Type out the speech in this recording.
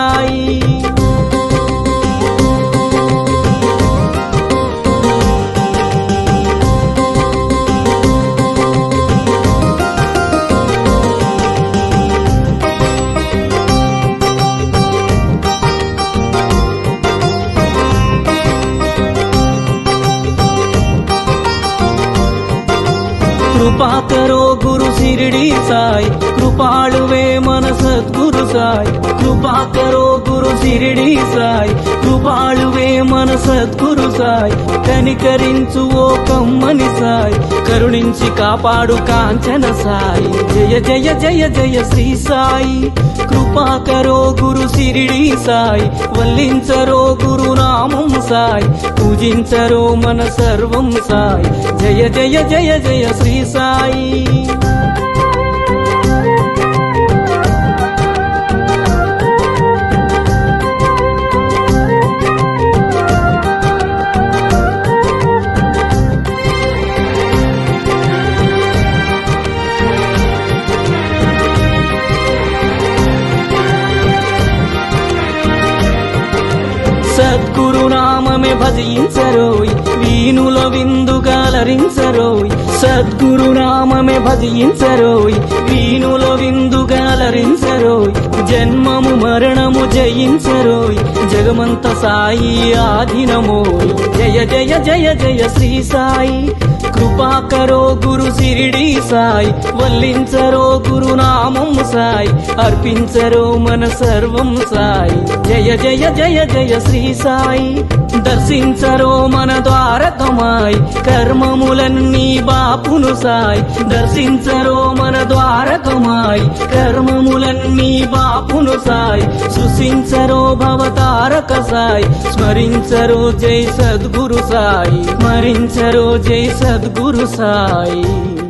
爱. కృపాకరో గురు సిరిడి సాయి. కృపాళువే మన సద్గురు సాయి. కృపాకరో గురు సిరిడి సాయి. కృపాళువే మన సద్గురు సాయి. కనికరించు ఓ కమ్మని సాయి. కరుణించి కాపాడు కాంచన సాయి. జయ జయ జయ జయ శ్రీ సాయి. కృపాకరో గురు షిరిడి సాయి వల్లించరో గురునామం సాయి పూజించరో మన సర్వం సాయి. జయ జయ జయ జయ శ్రీ సాయి. నామే భజించరోయ్ వీణుల విందుగాలరించరోయ్ సద్గురు నామే భజించరోయ్ వీణుల విందుగాలరించరోయ్ జన్మము మరణము జయించరోయ్ జగమంత సాయి ఆధీనమోయ్. జయ జయ జయ జయ శ్రీ సాయి కృపాకరో గురు సిరిడి సాయి వల్లించరో గురు నామం సాయి అర్పించరో మన సర్వం సాయి. జయ జయ జయ జయ శ్రీ సాయి. దర్శించరో మన ద్వారకమాయి కర్మములన్నీ బాపును సాయి. దర్శించరో మన ద్వారకమాయి కర్మములన్నీ బాపును సాయి. సృశించరో భవతారక సాయి స్మరించరో జై సద్గురు సాయి. స్మరించరో జై సద్గురు సాయి.